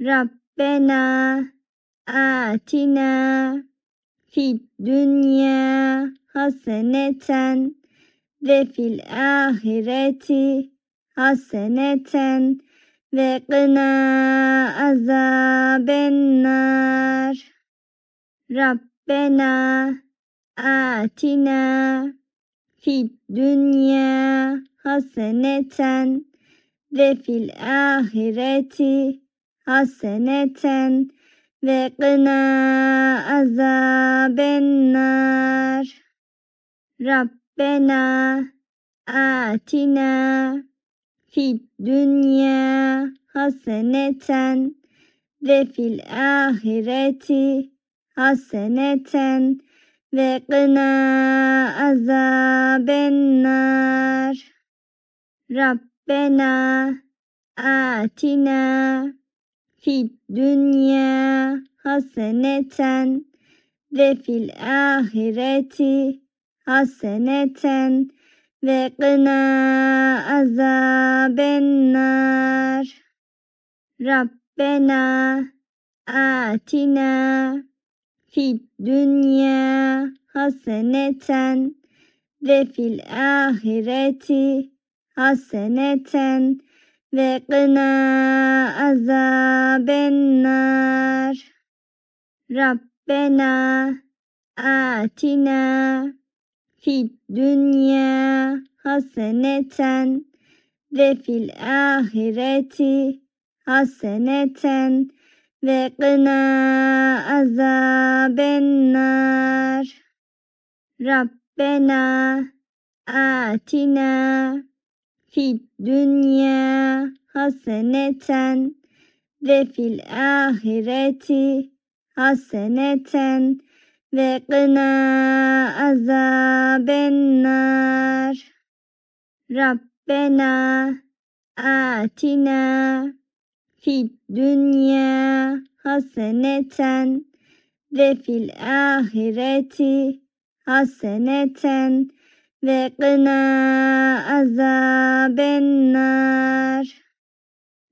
Rabbena atina fid dünya haseneten ve fil ahireti haseneten ve qina azabennar. Rabbena atina fid dünya haseneten ve fil ahireti haseneten ve gına azabennar. Rabbena atina fid dünya haseneten ve fil ahireti haseneten ve gına azabennar. Rabbena atina fid dünya haseneten. Ve fil ahireti haseneten. Ve qına azabennar. Rabbena atina. Fid dünya haseneten. Ve fil ahireti haseneten ve gına azabennar. Rabbena atina fid dünya haseneten ve fil ahireti haseneten ve gına azabennar. Rabbena atina fid dünya haseneten. Ve fil ahireti haseneten. Ve qına azabennar. Rabbena atina. Fid dünya haseneten. Ve fil ahireti haseneten ve qina azaben nar.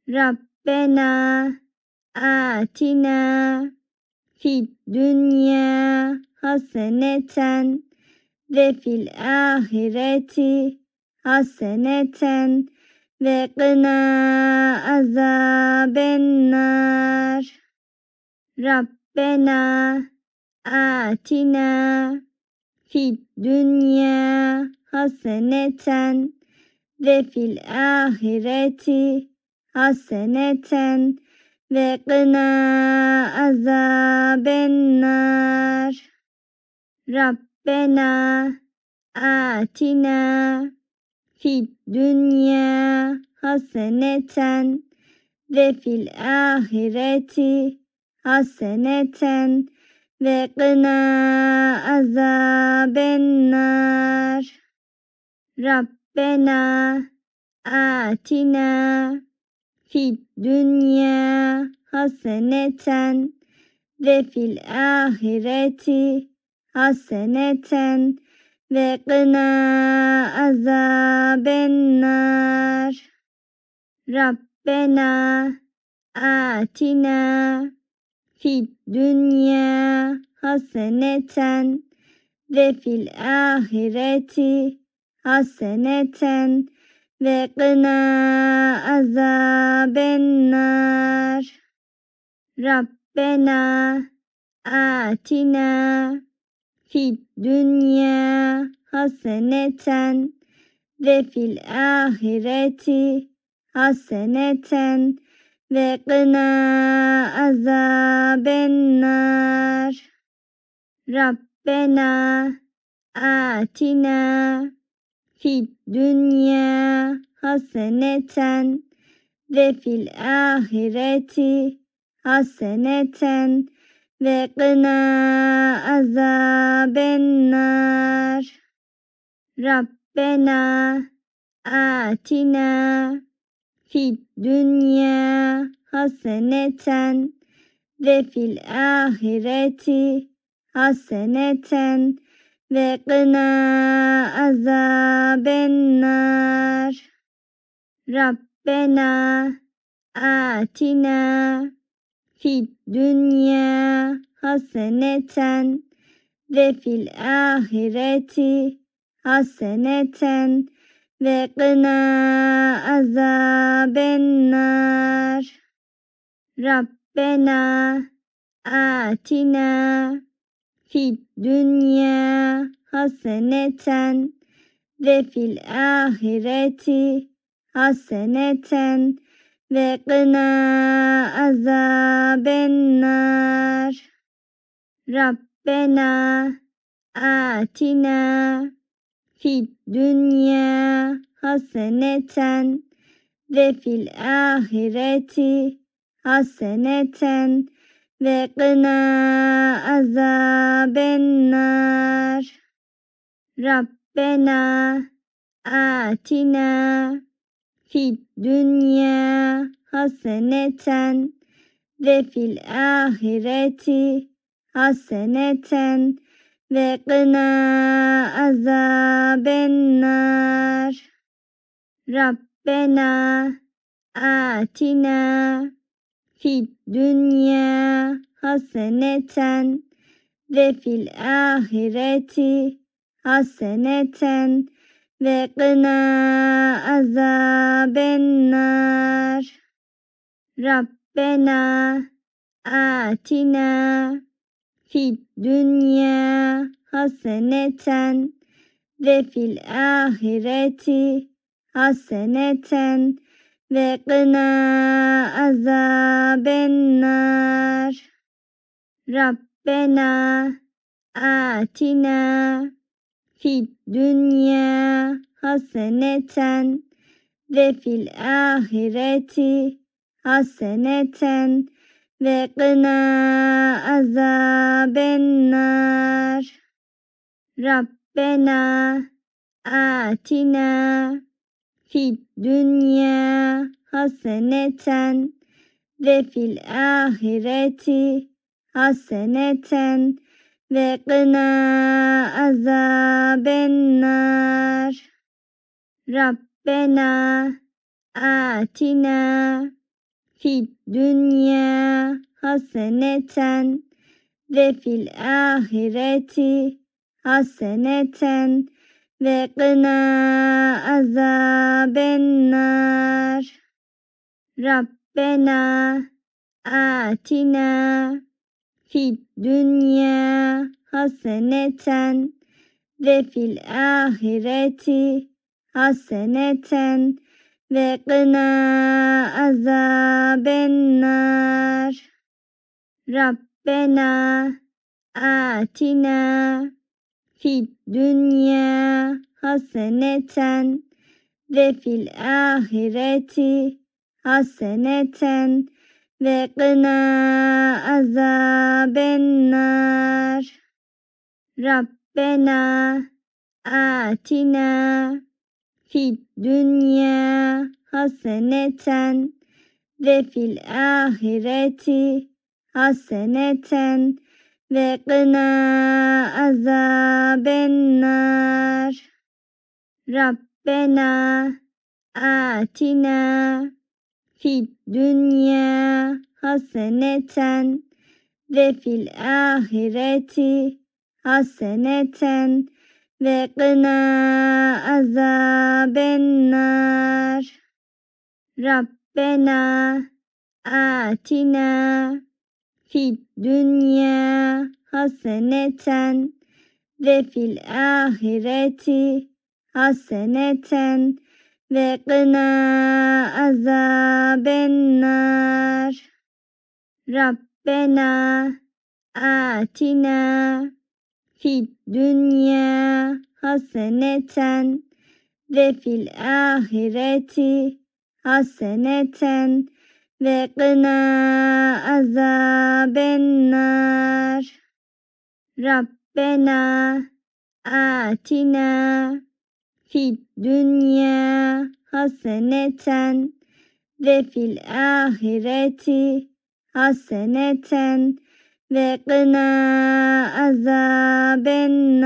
Rabbena atina fid dünya haseneten ve fil ahireti haseneten ve qina azaben nar. Rabbena atina fid dünya haseneten. Ve fil ahireti haseneten. Ve qına azabennar. Rabbena atina. Fid dünya haseneten. Ve fil ahireti haseneten ve qina azaben nar. Rabbena atina fid dünya haseneten ve fil ahireti haseneten ve qina azaben nar. Rabbena atina fid dünya haseneten. Ve fil ahireti haseneten. Ve qına azabennar. Rabbena atina. Fid dünya haseneten. Ve fil ahireti haseneten ve gına azabennar. Rabbena atina fid dünya haseneten ve fil ahireti haseneten ve gına azabennar. Rabbena atina fid dünya haseneten. Ve fil ahireti haseneten. Ve qına azabennar. Rabbena atina. Fid dünya haseneten. Ve fil ahireti haseneten ve gına azabennar. Rabbena atina fid dünya haseneten ve fil ahireti haseneten ve gına azabennar. Rabbena atina fid dünya haseneten. Ve fil ahireti haseneten. Ve qına azabennar. Rabbena atina. Fid dünya haseneten. Ve fil ahireti haseneten ve qina azaben nar. Rabbena atina fid dünya haseneten ve fil ahireti haseneten ve qina azaben nar. Rabbena atina fid dünya haseneten. Ve fil ahireti haseneten. Ve qına azabennar. Rabbena atina. Fid dünya haseneten. Ve fil ahireti haseneten ve qina azaben nar. Rabbena atina fid dünya haseneten ve fil ahireti haseneten ve qina azaben nar. Rabbena atina fid dünya haseneten. Ve fil ahireti haseneten. Ve qına azabennar. Rabbena atina. Fid dünya haseneten. Ve fil ahireti haseneten ve qina azaben nar. Rabbena atina fid dünya haseneten ve fil ahireti haseneten ve qina azaben nar. Rabbena atina fid dünya haseneten. Ve fil ahireti haseneten. Ve qına azabennar. Rabbena atina. Fid dünya haseneten. Ve fil ahireti haseneten ve gına azabennar. Rabbena atina fid dünya haseneten ve fil ahireti haseneten ve gına azabennar. Rabbena atina fid dünya haseneten. Ve fil ahireti haseneten. Ve qına azabennar. Rabbena atina. Fid dünya haseneten. Ve fil ahireti haseneten ve gına azabennar.